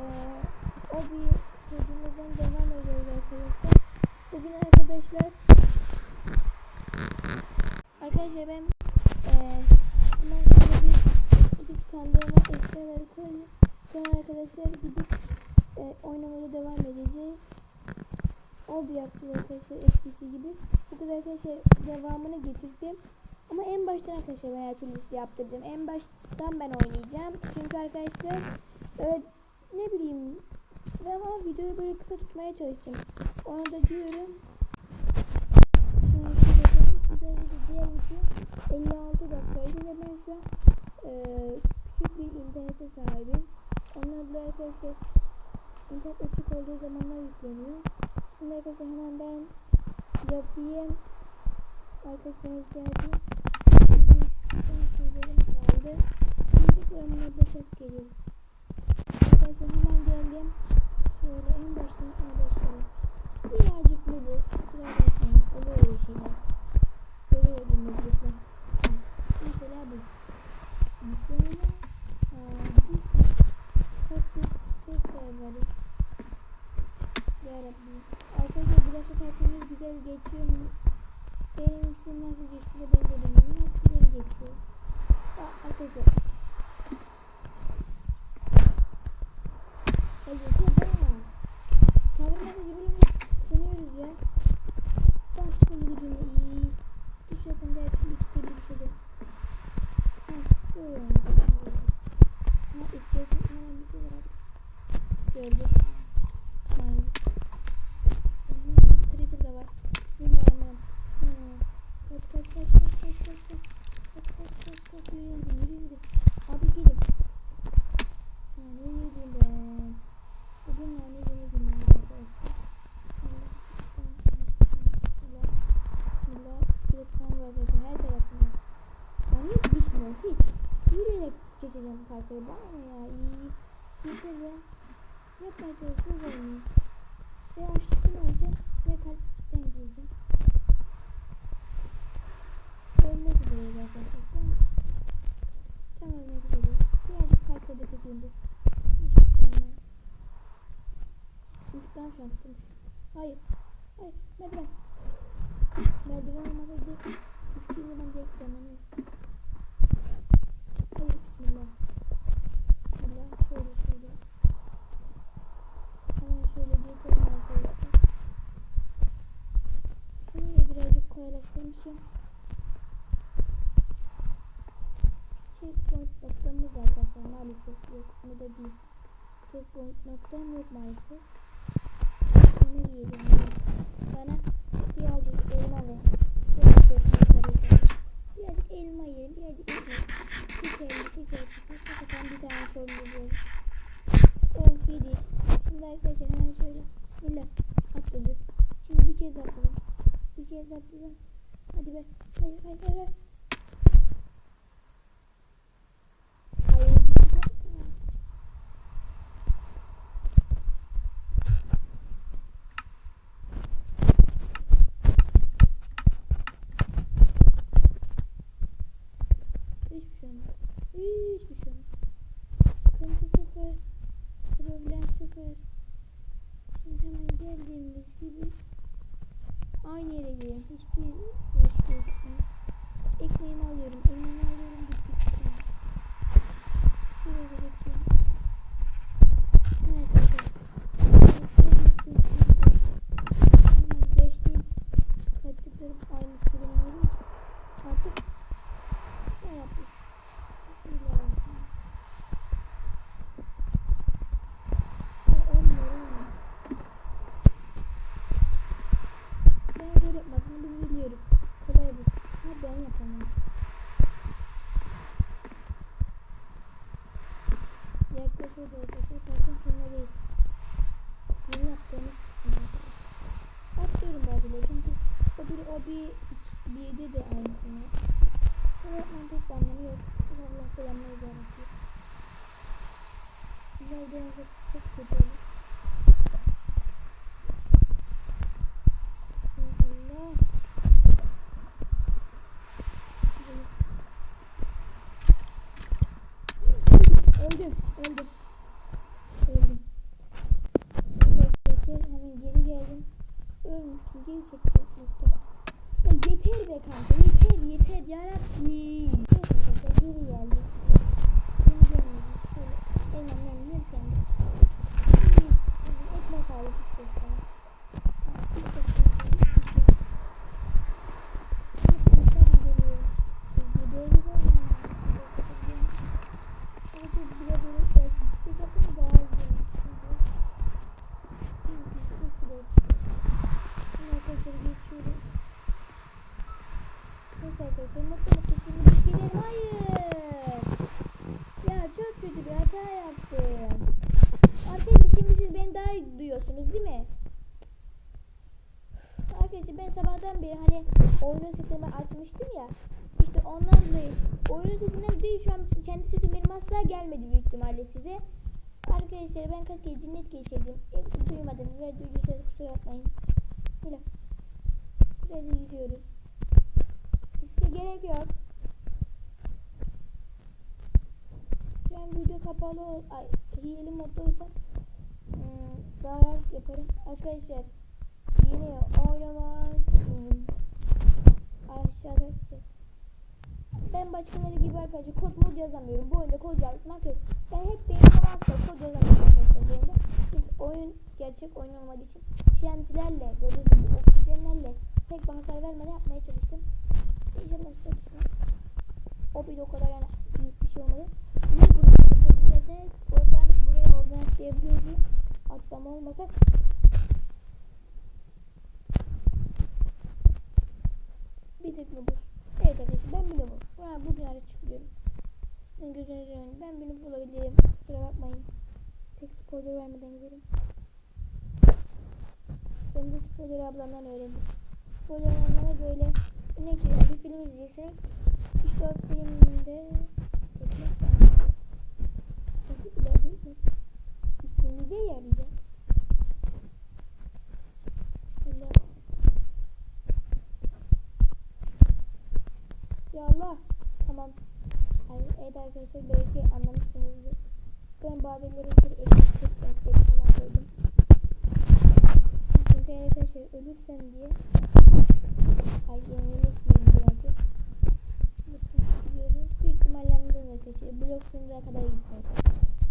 Ee, o bir sözümüzden devam ediyoruz arkadaşlar. Bugün arkadaşlar Arkadaşlar ben eee hemen şöyle bir gidip sandığıma eşyaları koyayım. Sonra arkadaşlar gidip eee oynamaya devam edeceğiz. O bir yaptı arkadaşlar eskisi gibi. Bu kadar arkadaşlar devamını getirdim. Ama en baştan arkadaşlar ben her türlü yaptırdım. En baştan ben oynayacağım. Çünkü arkadaşlar öyle ne bileyim ben ama videoyu böyle kısa tutmaya çalışacağım. Onu da diyorum. Şimdi diğer video 56 dakikaydı ve ben şu an eee, küçük bir internete sahibim. Onlar da arkadaşlar internet açık olduğu zamanlar yükleniyor. Şimdi arkadaşlar hemen ben yapayım. Arkadaşlar ihtiyacım. Son şeylerim kaldı. Şimdi yorumuna başak geliyor. Arkadaşlar hemen geldim. Şöyle en baştan en başlayalım. Birazcık bu bu. Bakmayın. Oluyor öyle şeyler. Oluyor dinleyiciler. Mesela bu. Şöyle. Aa, biz Hadi tekrar varız. Yarabbim. Arkadaşlar bu dakika tatilimiz güzel geçiyor mu? Benim için nasıl geçti de ben de bilmiyorum. Güzel geçiyor. Arkadaşlar. Hadi ya. Sabırlarda gibi sınıyoruz ya. Başka bir gücümle iyi. Düşesem de türlü iki türlü düşeceğim. Ha, böyle yani. Ha, iskeletin bir şey var. Gördüm. Aynen. Creeper da var. Bismillahirrahmanirrahim. Hmm. Kaç kaç kaç kaç kaç kaç kaç. Kaç kaç kaç kaç. Yürü yürü yürü yürü. Abi gelin. Ha, ne yiyeyim ben? Bugün yani yeni günüm arkadaşlar. Bismillah. Bismillah. Bismillah. İskelet falan var arkadaşlar her tarafında. Yani hiç bitmiyor hiç. Yürüyerek geçeceğim parkuru. Bana ya iyi. Yeter ya. Yapmaya çalışıyoruz olmuyor. Ve açlıktan olacak ve kalpten gireceğim. Uçtan şu an. Hayır. Hayır. Merdiven. Merdiven olmasaydı uçtuğu zaman direkt canlanırız. Hayır. Bismillah. Bismillah. Şöyle şöyle. Hemen şöyle geçelim arkadaşlar. Şurayı birazcık kolaylaştırmışım. Checkpoint noktamız arkadaşlar maalesef yok. Onu da değil. Checkpoint noktam yok maalesef. Onu diyeceğim. Bana birazcık elma ve birazcık elma yiyelim. Birazcık ekmek. Şekerli şekersiz. Saçma sapan bir tane formülü bulalım. Of yedi. Şimdi arkadaşlar hemen şöyle. Bismillah. Atladık. Şimdi bir kez atladım. Bir kez atladım. Hadi be. Hayır hayır. hayır. Hayır. 别生气。ileride çok kötü olur. Öldüm, öldüm. Geldim. Ölmüştüm, geri çektim. Yeter be kanka, yeter, yeter. Yarabbim. Arkadaşlar geri geldim ekmek aldık işte sana. Ha, bir tek bir şey, bir şey. Hepimizden geliyoruz. Biz gidiyoruz ama. Evet, biz bile böyle belki yüksek yapınca daha iyi olur. Şimdi yüksek bile. Şimdi arkadaşlar geçiyoruz. Neyse arkadaşlar mutlu mutlu şimdi biz gidelim. Hayır. Ya çok kötü bir hata yaptım. Arkadaşlar şimdi siz beni daha iyi duyuyorsunuz değil mi? Arkadaşlar ben sabahtan beri hani oyunun sesini açmıştım ya. İşte ondan dolayı oyunun sesinden değil şu an kendi sesim benim asla gelmedi büyük ihtimalle size. Arkadaşlar ben kaç kere cinnet geçirdim. Hiç duymadınız ve duyduysanız kusura bakmayın. Bismillah. Böyle yürüyoruz. Riske gerek yok. An video kapalı ay, hileli modda olsam hmm, daha rahat yaparım. Arkadaşlar yeni oynamak aşağıda şey. Ben başkaları gibi arkadaşlar kod mod yazamıyorum. Bu oyunda kod yazmak yok. Ben hep benim asla kod yazamıyorum arkadaşlar bu oyunda. Çünkü oyun gerçek oyun olmadığı için TNT'lerle, gördüğünüz gibi oksijenlerle pek bir hasar vermeden yapmaya çalıştım. İnşallah düşmez. O bir de o kadar yani büyük bir şey olmadı. Niye bunu yapabilirseniz oradan buraya oradan atlayabiliyoruz. Atlama olmasa bir tek bu? Evet arkadaşlar ben bile bu. Ben bugün ara çıkıyorum. Sizin gözünüzün önünde. Ben bunu bulabilirim. Kusura bakmayın. Tek spoiler vermeden gidelim. Ben de spoiler ablamdan öğrendim. Spoiler ablamlara böyle ne ki bir film izleyeceksiniz. İşte o filmde ekmek var. Çünkü ileride üstünüze yarayacak. Allah. Ya Allah. Tamam. Yani, evet arkadaşlar belki anlamışsınızdır. Ben badeleri bir eksik çektim. falan koydum. Çünkü arkadaşlar ölürsem diye ay yemek yiyeyim birazcık. Büyük ihtimalle arkadaşlar. Blok sınırına kadar gitmez.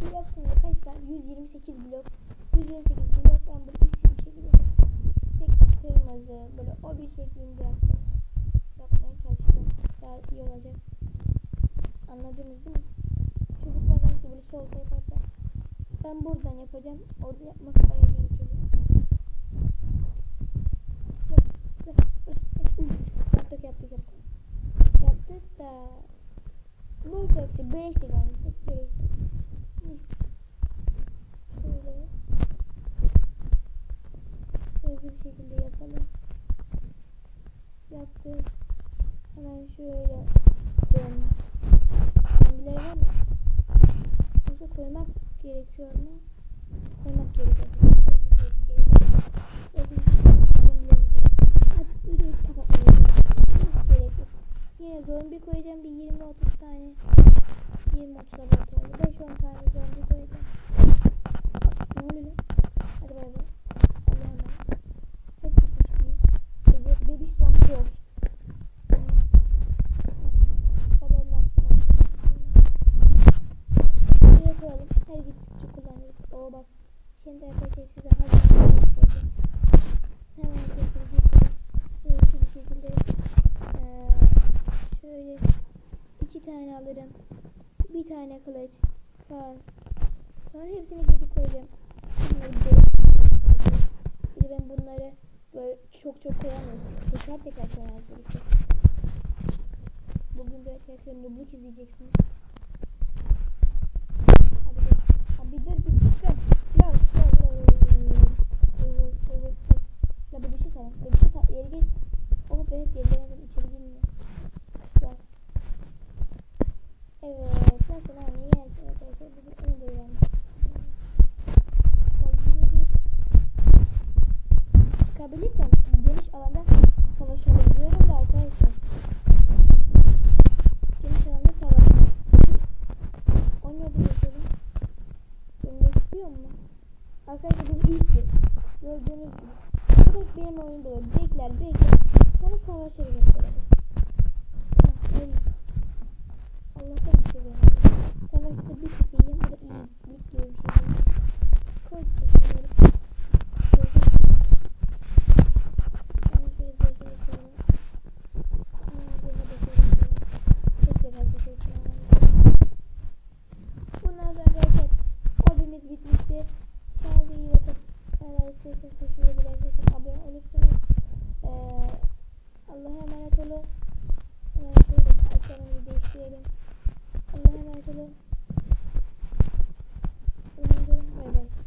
Blok sınırı kaç saat? 128 blok. 128 blok ben böyle isim bir şekilde tek kırmızı böyle o bir şeklinde yaptım. Daha iyi olacak. Anladınız değil mi? Çubuklar sanki böyle solta yaparsa. Ben buradan yapacağım. Orada yapmak bayağı yap. Uf, Yaptık yaptık yaptık. Yaptık da bu köfte böreğe işte gelmiştik. Böreğe Şöyle koymak gerekiyor mu? Koymak. Tane alırım. Bir tane kılıç. Kas. Sonra hepsini geri koyacağım. Bir ben bunları böyle çok çok koyamıyorum. Tekrar tekrar gerekiyor. Bugün böyle tekrar nubluk izleyeceksiniz. Hadi be. Ha, bir dur bir çıkın. Yok yok yok. Evet evet evet. La bu bir şey sana. Bu bir şey sana. Yeri git. Oh be geliyorum içeri girmiyor. Sıkıştılar. Evet. Nasıl lan? Niye yersin arkadaşlar? Bugün onu da öğrendim. Ya yürü git. Çıkabilirsem geniş alanda savaşabiliyorum da arkadaşlar. Geniş alanda savaşmak. O ne bu bakalım? Dönmek istiyor mu? Arkadaşlar bu ilktir. Gördüğünüz gibi. Benim oyunda olur. Bekler bekler. Sonra. Hah, öyle. Allah'tan bir şey gelmedi. Savaşta bir da iyi. Bir diyorum şimdi. Koy teşekkürleri. Koydum. Hemen şöyle zırhları koyalım. Hemen zırhı da koyalım. Çok da fazla şey. Bundan sonra arkadaşlar hobimiz bitmiştir kesin Sesini tuşuna girebilirsiniz. Abone olursanız ee, Allah'a emanet olun. Emanet olun. Açalımı değiştirelim. Allah'a emanet olun. Hayır.